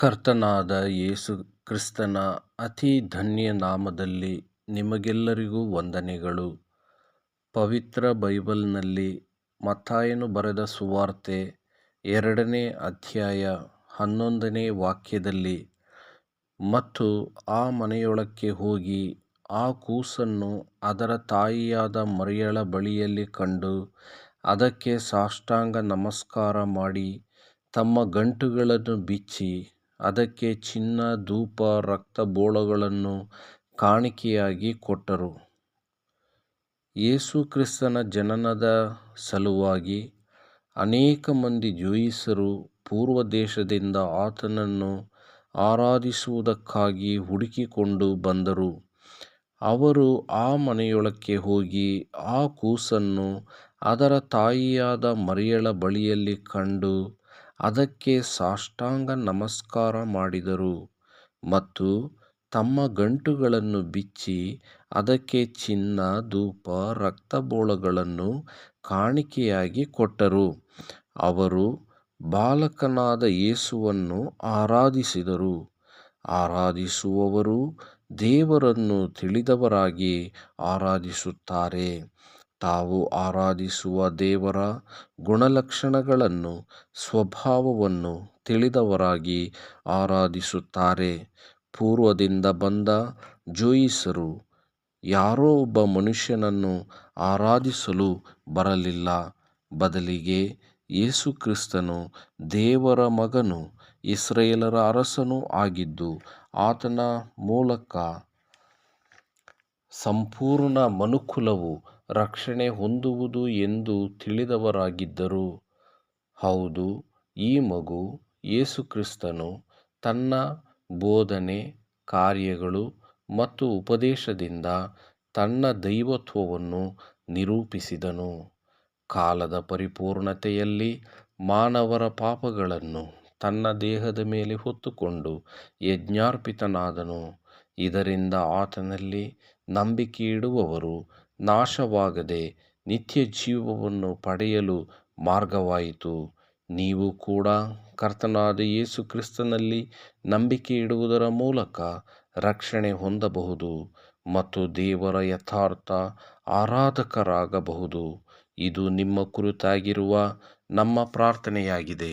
ಕರ್ತನಾದ ಯೇಸು ಕ್ರಿಸ್ತನ ಅತಿ ಧನ್ಯ ನಾಮದಲ್ಲಿ ನಿಮಗೆಲ್ಲರಿಗೂ ವಂದನೆಗಳು. ಪವಿತ್ರ ಬೈಬಲ್ನಲ್ಲಿ ಮತ್ತಾಯನು ಬರೆದ ಸುವಾರ್ತೆ ಎರಡನೇ ಅಧ್ಯಾಯ ಹನ್ನೊಂದನೇ ವಾಕ್ಯದಲ್ಲಿ, ಮತ್ತು ಆ ಮನೆಯೊಳಕ್ಕೆ ಹೋಗಿ ಆ ಕೂಸನ್ನು ಅದರ ತಾಯಿಯಾದ ಮರಿಯಳ ಬಳಿಯಲ್ಲಿ ಕಂಡು ಅದಕ್ಕೆ ಸಾಷ್ಟಾಂಗ ನಮಸ್ಕಾರ ಮಾಡಿ ತಮ್ಮ ಗಂಟುಗಳನ್ನು ಬಿಚ್ಚಿ ಅದಕ್ಕೆ ಚಿನ್ನ, ಧೂಪ, ರಕ್ತ ಬೋಳಗಳನ್ನು ಕಾಣಿಕೆಯಾಗಿ ಕೊಟ್ಟರು. ಯೇಸು ಕ್ರಿಸ್ತನ ಜನನದ ಸಲುವಾಗಿ ಅನೇಕ ಮಂದಿ ಜೋಯಿಸರು ಪೂರ್ವ ದೇಶದಿಂದ ಆತನನ್ನು ಆರಾಧಿಸುವುದಕ್ಕಾಗಿ ಹುಡುಕಿಕೊಂಡು ಬಂದರು. ಅವರು ಆ ಮನೆಯೊಳಕ್ಕೆ ಹೋಗಿ ಆ ಕೂಸನ್ನು ಅದರ ತಾಯಿಯಾದ ಮರಿಯಳ ಬಳಿಯಲ್ಲಿ ಕಂಡು ಅದಕ್ಕೆ ಸಾಷ್ಟಾಂಗ ನಮಸ್ಕಾರ ಮಾಡಿದರು ಮತ್ತು ತಮ್ಮ ಗಂಟುಗಳನ್ನು ಬಿಚ್ಚಿ, ಅದಕ್ಕೆ ಚಿನ್ನ, ಧೂಪ, ರಕ್ತಬೋಳಗಳನ್ನು ಕಾಣಿಕೆಯಾಗಿ ಕೊಟ್ಟರು. ಅವರು ಬಾಲಕನಾದ ಯೇಸುವನ್ನು ಆರಾಧಿಸಿದರು. ಆರಾಧಿಸುವವರು ದೇವರನ್ನು ತಿಳಿದವರಾಗಿ ಆರಾಧಿಸುತ್ತಾರೆ. ತಾವು ಆರಾಧಿಸುವ ದೇವರ ಗುಣಲಕ್ಷಣಗಳನ್ನು, ಸ್ವಭಾವವನ್ನು ತಿಳಿದವರಾಗಿ ಆರಾಧಿಸುತ್ತಾರೆ. ಪೂರ್ವದಿಂದ ಬಂದ ಜೋಯಿಸರು. ಯಾರೋ ಒಬ್ಬ ಮನುಷ್ಯನನ್ನು ಆರಾಧಿಸಲು ಬರಲಿಲ್ಲ. ಬದಲಿಗೆ ಯೇಸುಕ್ರಿಸ್ತನು ದೇವರ ಮಗನು ಇಸ್ರೇಲರ ಅರಸನೂ ಆಗಿದ್ದು ಆತನ ಮೂಲಕ ಸಂಪೂರ್ಣ ಮನುಕುಲವು ರಕ್ಷಣೆ ಹೊಂದುವುದು ಎಂದು ತಿಳಿದವರಾಗಿದ್ದರು. ಹೌದು, ಈ ಮಗು ಯೇಸುಕ್ರಿಸ್ತನು ತನ್ನ ಬೋಧನೆ, ಕಾರ್ಯಗಳು ಮತ್ತು ಉಪದೇಶದಿಂದ ತನ್ನ ದೈವತ್ವವನ್ನು ನಿರೂಪಿಸಿದನು. ಕಾಲದ ಪರಿಪೂರ್ಣತೆಯಲ್ಲಿ ಮಾನವರ ಪಾಪಗಳನ್ನು ತನ್ನ ದೇಹದ ಮೇಲೆ ಹೊತ್ತುಕೊಂಡು ಯಜ್ಞಾರ್ಪಿತನಾದನು. ಇದರಿಂದ ಆತನಲ್ಲಿ ನಂಬಿಕೆ ಇಡುವವರು ನಾಶವಾಗದೆ ನಿತ್ಯ ಜೀವವನ್ನು ಪಡೆಯಲು ಮಾರ್ಗವಾಯಿತು. ನೀವು ಕೂಡ ಕರ್ತನಾದ ಯೇಸು ಕ್ರಿಸ್ತನಲ್ಲಿ ನಂಬಿಕೆ ಇಡುವುದರ ಮೂಲಕ ರಕ್ಷಣೆ ಹೊಂದಬಹುದು ಮತ್ತು ದೇವರ ಯಥಾರ್ಥ ಆರಾಧಕರಾಗಬಹುದು. ಇದು ನಿಮ್ಮ ಕುರಿತಾಗಿರುವ ನಮ್ಮ ಪ್ರಾರ್ಥನೆಯಾಗಿದೆ.